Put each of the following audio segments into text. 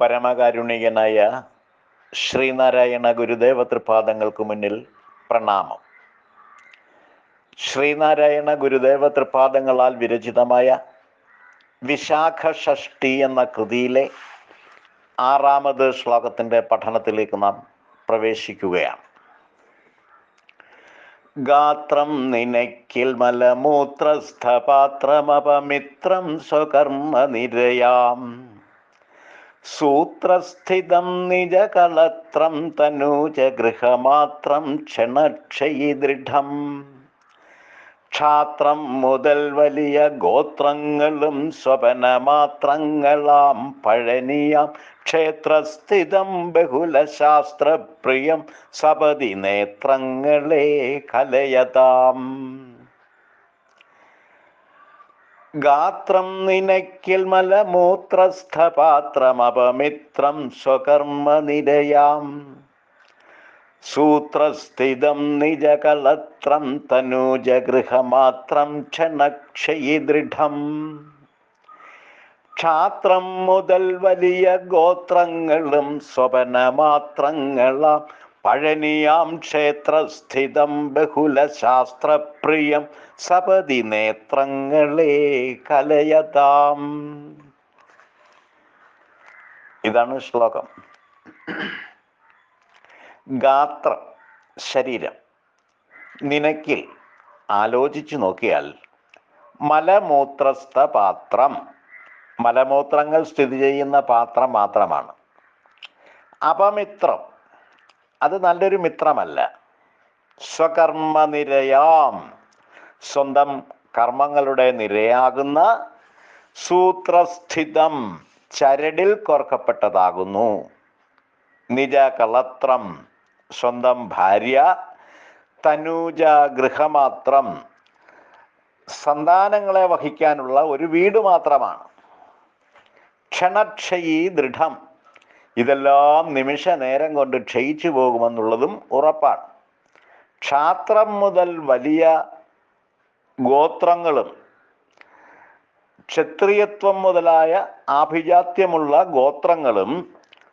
പരമകാരുണികനായ ശ്രീനാരായണ ഗുരുദേവ തൃപാദങ്ങൾക്ക് മുന്നിൽ പ്രണാമം. ശ്രീനാരായണ ഗുരുദേവ തൃപാദങ്ങളാൽ വിരചിതമായ വിശാഖ ഷഷ്ടി എന്ന കൃതിയിലെ ആറാമത് ശ്ലോകത്തിന്റെ പഠനത്തിലേക്ക് നാം പ്രവേശിക്കുകയാണ്. ഗാത്രം നിനക്കിൽ മലമൂത്രസ്ഥപാത്രമപമിത്രം സ്വകർമ്മ നിരയാം സൂത്രസ്ഥിതം നിജകളത്രം തനൂജ ഗൃഹമാത്രം ക്ഷണക്ഷയി ദൃഢം. ക്ഷാത്രം മുതൽ വലിയ ഗോത്രങ്ങളും സ്വപനമാത്രങ്ങളാം പഴനിയാം. ക്ഷേത്രസ്ഥിതം ബഹുലശാസ്ത്രപ്രിയം സപതി നേത്രങ്ങളെ കലയതാം. ഗാത്രം നിനക്കിൽ സ്വകർമ്മ നിരയാം സൂത്രസ്ഥിതം നിജകളത്രം തനൂജഗൃഹമാത്രം ക്ഷണക്ഷയി ദൃഢം ക്ഷാത്രം മുതൽ വലിയ ഗോത്രങ്ങളും സ്വപനമാത്രങ്ങളാം പഴനിയാം ക്ഷേത്രസ്ഥിതം ബഹുലശാസ്ത്രപ്രിയം സപതി നേത്രങ്ങളെ കലയതാം. ഇതാണ് ശ്ലോകം. ഗാത്ര ശരീരം. നിനക്കിൽ ആലോചിച്ചു നോക്കിയാൽ മലമൂത്രസ്ഥ പാത്രം മലമൂത്രങ്ങൾ സ്ഥിതി ചെയ്യുന്ന പാത്രം മാത്രമാണ്. അപമിത്രം അത് നല്ലൊരു മിത്രമല്ല. സ്വകർമ്മ നിരയാം സ്വന്തം കർമ്മങ്ങളുടെ നിരയാകുന്ന സൂത്രസ്ഥിതം ചരടിൽ കോർക്കപ്പെട്ടതാകുന്നു. നിജ കളത്രം സ്വന്തം ഭാര്യ തനൂജ ഗൃഹമാത്രം സന്താനങ്ങളെ വഹിക്കാനുള്ള ഒരു വീട് മാത്രമാണ്. ക്ഷണക്ഷയീ ദൃഢം ഇതെല്ലാം നിമിഷ നേരം കൊണ്ട് ക്ഷയിച്ചു പോകുമെന്നുള്ളതും ഉറപ്പാണ്. ക്ഷാത്രം മുതൽ വലിയ ഗോത്രങ്ങളും ക്ഷത്രിയത്വം മുതലായ ആഭിജാത്യമുള്ള ഗോത്രങ്ങളും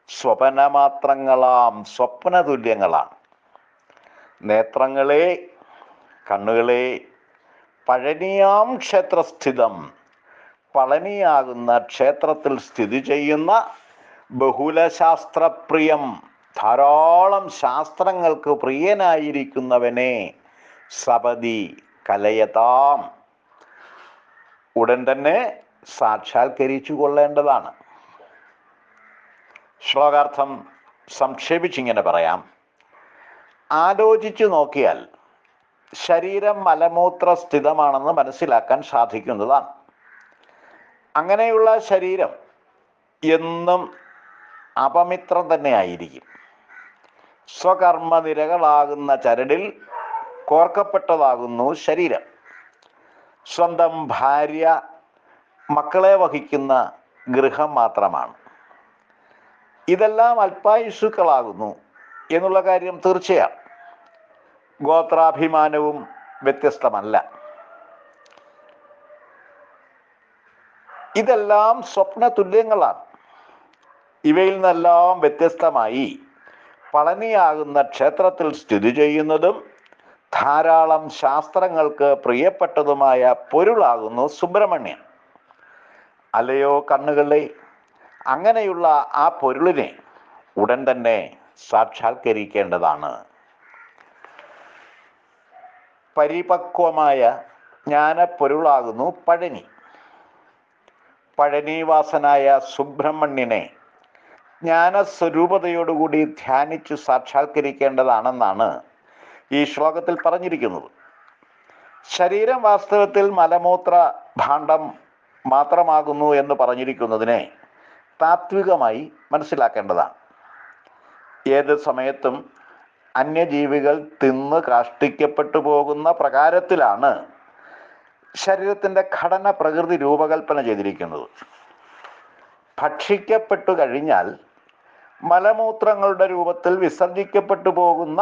സ്വപനമാത്രങ്ങളാം സ്വപ്നതുല്യങ്ങളാണ്. നേത്രങ്ങളെ കണ്ണുകളെ പഴനിയാം ക്ഷേത്രസ്ഥിതം പളനിയാകുന്ന ക്ഷേത്രത്തിൽ സ്ഥിതി ചെയ്യുന്ന ബഹുലശാസ്ത്രപ്രിയം. ധാരാളം ശാസ്ത്രങ്ങൾക്ക് പ്രിയനായിരിക്കുന്നവനെ സപതി കലയതാം. ഉടൻ തന്നെ സാക്ഷാത്കരിച്ചു കൊള്ളേണ്ടതാണ്. ശ്ലോകാർത്ഥം സംക്ഷേപിച്ചിങ്ങനെ പറയാം. ആലോചിച്ചു നോക്കിയാൽ ശരീരം മലമൂത്ര സ്ഥിതമാണെന്ന് മനസ്സിലാക്കാൻ സാധിക്കുന്നതാണ്. അങ്ങനെയുള്ള ശരീരം എന്നും അപമിത്രം തന്നെ ആയിരിക്കും സ്വകർമ്മനിരകളാകുന്ന ചരടിൽ കോർക്കപ്പെട്ടതാകുന്നു ശരീരം. സ്വന്തം ഭാര്യ മക്കളെ വഹിക്കുന്ന ഗൃഹം മാത്രമാണ്. ഇതെല്ലാം അല്പായുസുക്കളാകുന്നു എന്നുള്ള കാര്യം തീർച്ചയാണ് ഗോത്രാഭിമാനവും വ്യത്യസ്തമല്ല. ഇതെല്ലാം സ്വപ്ന തുല്യങ്ങളാണ് ഇവയിൽ നിന്നെല്ലാം വ്യത്യസ്തമായി പളനിയാകുന്ന ക്ഷേത്രത്തിൽ സ്ഥിതി ചെയ്യുന്നതും ധാരാളം ശാസ്ത്രങ്ങൾക്ക് പ്രിയപ്പെട്ടതുമായ പൊരുളാകുന്നു സുബ്രഹ്മണ്യൻ. അല്ലയോ കണ്ണുകളെ അങ്ങനെയുള്ള ആ പൊരുളിനെ ഉടൻ തന്നെ സാക്ഷാത്കരിക്കേണ്ടതാണ്. പരിപക്വമായ ജ്ഞാനപ്പൊരുളാകുന്നു പഴനി. പഴനിവാസനായ സുബ്രഹ്മണ്യനെ ജ്ഞാനസ്വരൂപതയോടുകൂടി ധ്യാനിച്ചു സാക്ഷാത്കരിക്കേണ്ടതാണെന്നാണ് ഈ ശ്ലോകത്തിൽ പറഞ്ഞിരിക്കുന്നത്. ശരീരം വാസ്തവത്തിൽ മലമൂത്ര ഭാണ്ഡം മാത്രമാകുന്നു എന്ന് പറഞ്ഞിരിക്കുന്നതിനെ താത്വികമായി മനസ്സിലാക്കേണ്ടതാണ്. ഏത് സമയത്തും അന്യജീവികൾ തിന്ന് കാഷ്ടിക്കപ്പെട്ടു പോകുന്ന പ്രകാരത്തിലാണ് ശരീരത്തിന്റെ ഘടന പ്രകൃതി രൂപകൽപ്പന ചെയ്തിരിക്കുന്നത്. ഭക്ഷിക്കപ്പെട്ടു കഴിഞ്ഞാൽ മലമൂത്രങ്ങളുടെ രൂപത്തിൽ വിസർജിക്കപ്പെട്ടു പോകുന്ന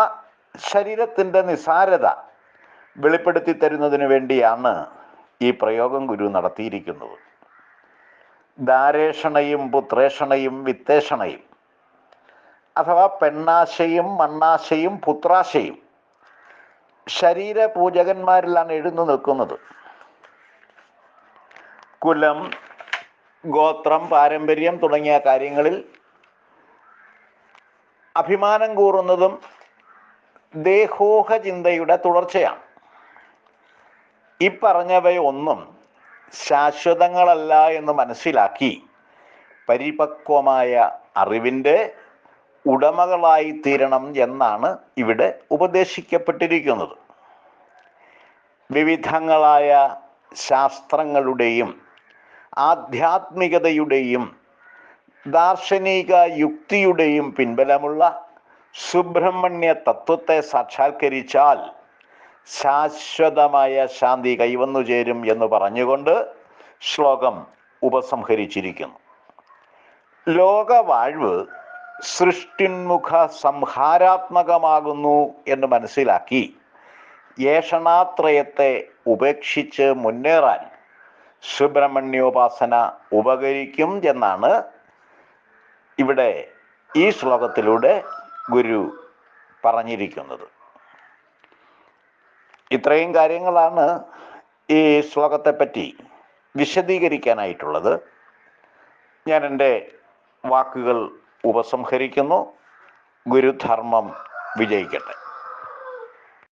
ശരീരത്തിന്റെ നിസാരത വെളിപ്പെടുത്തി തരുന്നതിന് വേണ്ടിയാണ് ഈ പ്രയോഗം ഗുരു നടത്തിയിരിക്കുന്നത്. ദാരേഷണയും പുത്രേഷണയും വിത്തേഷണയും അഥവാ പെണ്ണാശയും മണ്ണാശയും പുത്രാശയും ശരീര പൂജകന്മാരിലാണ് എഴുന്നു നിൽക്കുന്നത്. കുലം ഗോത്രം പാരമ്പര്യം തുടങ്ങിയ കാര്യങ്ങളിൽ അഭിമാനം കൂറുന്നതും ദേഹോഹ ചിന്തയുടെ തുടർച്ചയാണ്. ഈ പറഞ്ഞവയൊന്നും ശാശ്വതങ്ങളല്ല എന്ന് മനസ്സിലാക്കി പരിപക്വമായ അറിവിന്റെ ഉടമകളായി തീരണം എന്നാണ് ഇവിടെ ഉപദേശിക്കപ്പെട്ടിരിക്കുന്നത്. വിവിധങ്ങളായ ശാസ്ത്രങ്ങളുടെയും ആധ്യാത്മികതയുടെയും ദാർശനിക യുക്തിയുടെയും പിൻബലമുള്ള സുബ്രഹ്മണ്യ തത്വത്തെ സാക്ഷാത്കരിച്ചാൽ ശാശ്വതമായ ശാന്തി കൈവന്നു ചേരും എന്ന് പറഞ്ഞുകൊണ്ട് ശ്ലോകം ഉപസംഹരിച്ചിരിക്കുന്നു. ലോകവാഴ്വ് സൃഷ്ടിന്മുഖ സംഹാരാത്മകമാകുന്നു എന്ന് മനസ്സിലാക്കി യേഷണാത്രയത്തെ ഉപേക്ഷിച്ച് മുന്നേറാൻ സുബ്രഹ്മണ്യോപാസന ഉപകരിക്കും എന്നാണ് ഇവിടെ ഈ ശ്ലോകത്തിലൂടെ ഗുരു പറഞ്ഞിരിക്കുന്നത്. ഇത്രയും കാര്യങ്ങളാണ് ഈ ശ്ലോകത്തെ പറ്റി വിശദീകരിക്കാനായിട്ടുള്ളത്. ഞാൻ എന്റെ വാക്കുകൾ ഉപസംഹരിക്കുന്നു. ഗുരുധർമ്മം വിജയിക്കട്ടെ.